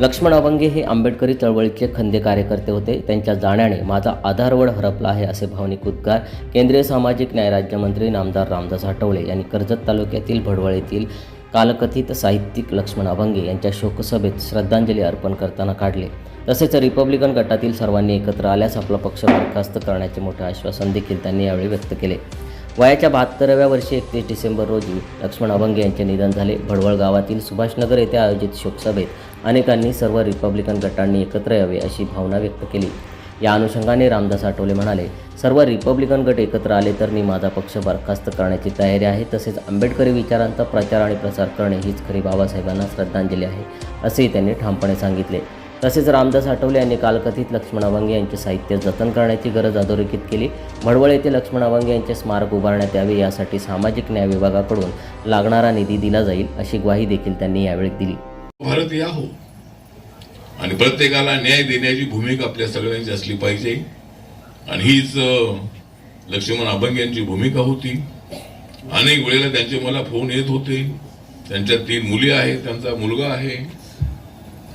लक्ष्मण अवंगे हे आंबेडकरी चळवळीचे खंदे कार्यकर्ते होते. त्यांच्या जाण्याने माझा आधारवड हरपला आहे असे भावनिक उद्गार केंद्रीय सामाजिक न्याय राज्यमंत्री नामदार रामदास आठवले यांनी कर्जत तालुक्यातील भडवळ येथील कालकथित साहित्यिक लक्ष्मण अभंगे यांच्या शोकसभेत श्रद्धांजली अर्पण करताना काढले. तसेच रिपब्लिकन गटातील सर्वांनी एकत्र आल्यास आपला पक्ष बरखास्त करण्याचे मोठे आश्वासन देखील त्यांनी यावेळी व्यक्त केले. वयाच्या बहात्तराव्या वर्षी एकतीस डिसेंबर रोजी लक्ष्मण अभंगे यांचे निधन झाले. भडवळ गावातील सुभाषनगर येथे आयोजित शोकसभेत अनेकांनी सर्व रिपब्लिकन गटांनी एकत्र यावे अशी भावना व्यक्त केली. या अनुषंगाने रामदास आठवले म्हणाले सर्व रिपब्लिकन गट एकत्र आले तर मी माझा पक्ष बरखास्त करण्याची तयारी आहे तसेच आंबेडकरी विचारांचा प्रचार आणि प्रसार करणे हीच खरी बाबासाहेबांना श्रद्धांजली आहे असेही त्यांनी ठामपणे सांगितले. तसेच रामदास आठवले यांनी कालकथित लक्ष्मण अभंगे यांचे साहित्य जतन करण्याची गरज अधोरेखित केली. भडवळ येथे लक्ष्मण अभंगे यांचे स्मारक उभारण्यात यावे यासाठी सामाजिक न्याय विभागाकडून लागणारा निधी दिला जाईल अशी ग्वाही देखील त्यांनी यावेळी दिली. भारत या हो. आणि प्रत्येकाला न्याय देण्याची भूमिका आपल्या सगळ्यांची असली पाहिजे. आणि हीच लक्ष्मण अभंग यांची भूमिका होती. अनेक वेळेला त्यांचे मला फोन येत होते. त्यांच्या तीन मुली आहेत त्यांचा मुलगा आहे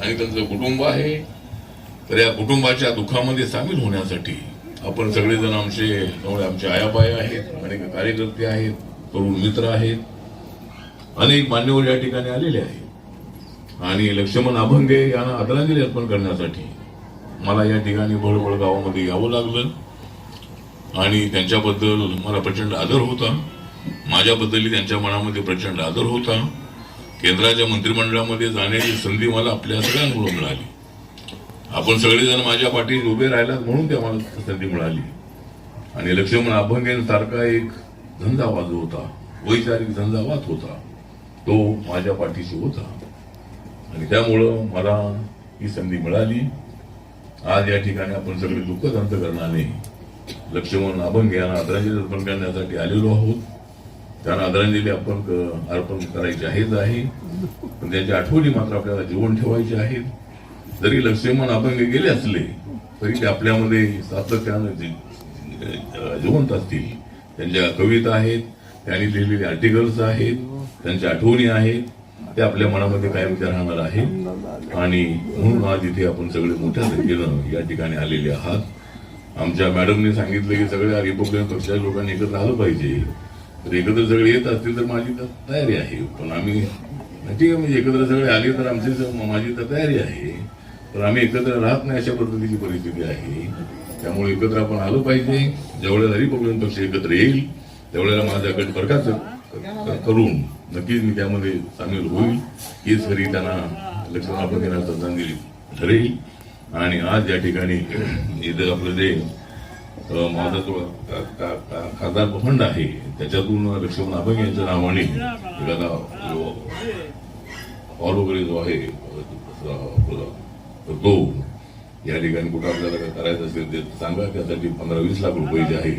आणि त्यांचं कुटुंब आहे. तर या कुटुंबाच्या दुःखामध्ये सामील होण्यासाठी आपण सगळेजण आमचे त्यामुळे आमचे आयाबाया आहेत अनेक कार्यकर्ते आहेत तरुण मित्र आहेत. अनेक मान्यवर या ठिकाणी आलेले आहेत. आणि लक्ष्मण अभंगे यांना आदरांजली अर्पण करण्यासाठी मला या ठिकाणी बळबळ गावामध्ये यावं लागलं. आणि त्यांच्याबद्दल मला प्रचंड आदर होता. माझ्याबद्दलही त्यांच्या मनामध्ये प्रचंड आदर होता. केंद्राच्या मंत्रिमंडळामध्ये जाण्याची संधी मला आपल्या सगळ्यांकडून मिळाली. आपण सगळेजण माझ्या पाठी उभे राहिलात म्हणून त्या मला संधी मिळाली. आणि लक्ष्मण अभंगेंसारखा एक झंझावाज होता. वैचारिक झंझावात होता. तो माझ्या पाठीशी होता. आणि त्यामुळं मला ही संधी मिळाली. आज या ठिकाणी आपण सगळे दुःखद करणारे लक्ष्मण अभंग यांना आदरांजली अर्पण करण्यासाठी आलेलो आहोत. त्यांना आदरांजली आपण अर्पण करायची आहेच आहे. पण त्यांच्या आठवणी मात्र आपल्याला जीवन ठेवायचे आहेत. जरी लक्ष्मण अभंग गेले असले तरी ते आपल्यामध्ये सातत्यानं जिवंत असतील. त्यांच्या कविता आहेत त्यांनी लिहिलेले आर्टिकल्स आहेत त्यांच्या आठवणी आहेत. ते आपल्या मनामध्ये कायमच्या राहणार आहे. आणि म्हणून आज इथे आपण सगळे मोठ्या संख्येनं या ठिकाणी आलेले आहात. आमच्या मॅडमने सांगितलं की सगळ्या रिपब्लिकन पक्षाच्या लोकांनी एकत्र आलं पाहिजे. तर एकत्र सगळे येत असतील तर माझी तर तयारी आहे. पण आम्ही ठीक आहे म्हणजे एकत्र सगळे आले तर आमची माझी तर तयारी आहे. तर आम्ही एकत्र राहत नाही अशा पद्धतीची परिस्थिती आहे. त्यामुळे एकत्र आपण आलो पाहिजे. ज्यावेळेला रिपब्लिकन पक्ष एकत्र येईल त्यावेळेला माझा गट बरखास्त करून. नक्कीच मी त्यामध्ये सामील होईल. हीच खरी त्यांना लक्ष्मण आपण त्यांना श्रद्धांजली ठरेल. आणि आज या ठिकाणी इथं आपलं जे माझा जो का- का- खासदार फंड आहे. त्याच्यातून लक्ष्मण अभंग यांच्या नावाने एखादा जो हॉल वगैरे जो आहे तर तो या ठिकाणी कुठं आपल्याला काय करायचं असेल ते सांगा. त्यासाठी पंधरा वीस लाख रुपये जे आहे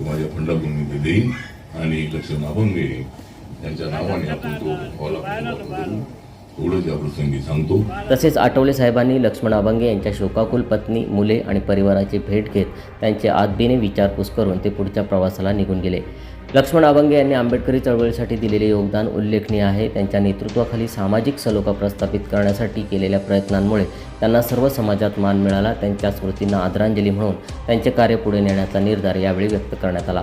ते माझ्या फंडातून मी ते देईन. आणि लक्ष्मण अभंगे यांच्या नावाने आपण तो हॉल आपण एवढंच या प्रसंगी सांगतो. तसेच आठवले साहेबांनी लक्ष्मण अभंगे यांच्या शोकाकुल पत्नी मुले आणि परिवाराची भेट घेत त्यांचे आदबीने विचारपूस करून ते पुढच्या प्रवासाला निघून गेले. लक्ष्मण अभंगे यांनी आंबेडकरी चळवळीसाठी दिलेले योगदान उल्लेखनीय आहे. त्यांच्या नेतृत्वाखाली सामाजिक सलोखा प्रस्थापित करण्यासाठी केलेल्या प्रयत्नांमुळे त्यांना सर्व समाजात मान मिळाला. त्यांच्या स्मृतींना आदरांजली म्हणून त्यांचे कार्य पुढे नेण्याचा निर्धार यावेळी व्यक्त करण्यात आला.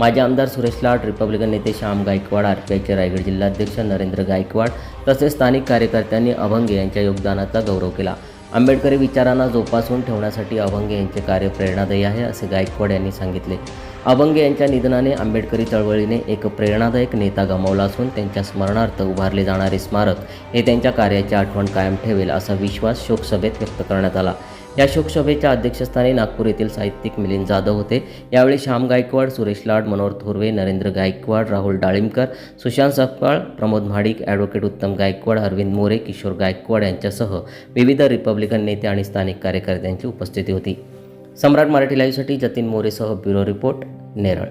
माजी आमदार सुरेश लाड रिपब्लिकन नेते श्याम गायकवाड आरपीआयचे रायगड जिल्हाध्यक्ष नरेंद्र गायकवाड तसेच स्थानिक कार्यकर्त्यांनी अभंगे यांच्या योगदानाचा गौरव केला. आंबेडकरी विचारांना जोपासून ठेवण्यासाठी अभंगे यांचे कार्य प्रेरणादायी आहे असे गायकवाड यांनी सांगितले. अभंगे यांच्या निधनाने आंबेडकरी चळवळीने एक प्रेरणादायक नेता गमावला असून त्यांच्या स्मरणार्थ उभारले जाणारे स्मारक हे त्यांच्या कार्याची आठवण कायम ठेवेल असा विश्वास शोकसभेत व्यक्त करण्यात आला. या शोकसभेच्या अध्यक्षस्थानी नागपूर येथील साहित्यिक मिलिंद जाधव होते. यावेळी श्याम गायकवाड सुरेश लाड मनोहर थोरवे नरेंद्र गायकवाड राहुल डाळिंबकर सुशांत सकपाळ प्रमोद म्हाडिक ॲडव्होकेट उत्तम गायकवाड अरविंद मोरे किशोर गायकवाड यांच्यासह विविध रिपब्लिकन नेते आणि स्थानिक कार्यकर्त्यांची उपस्थिती होती. सम्राट मराठी लाईव्हसाठी जतीन मोरेसह ब्युरो रिपोर्ट नेरळ.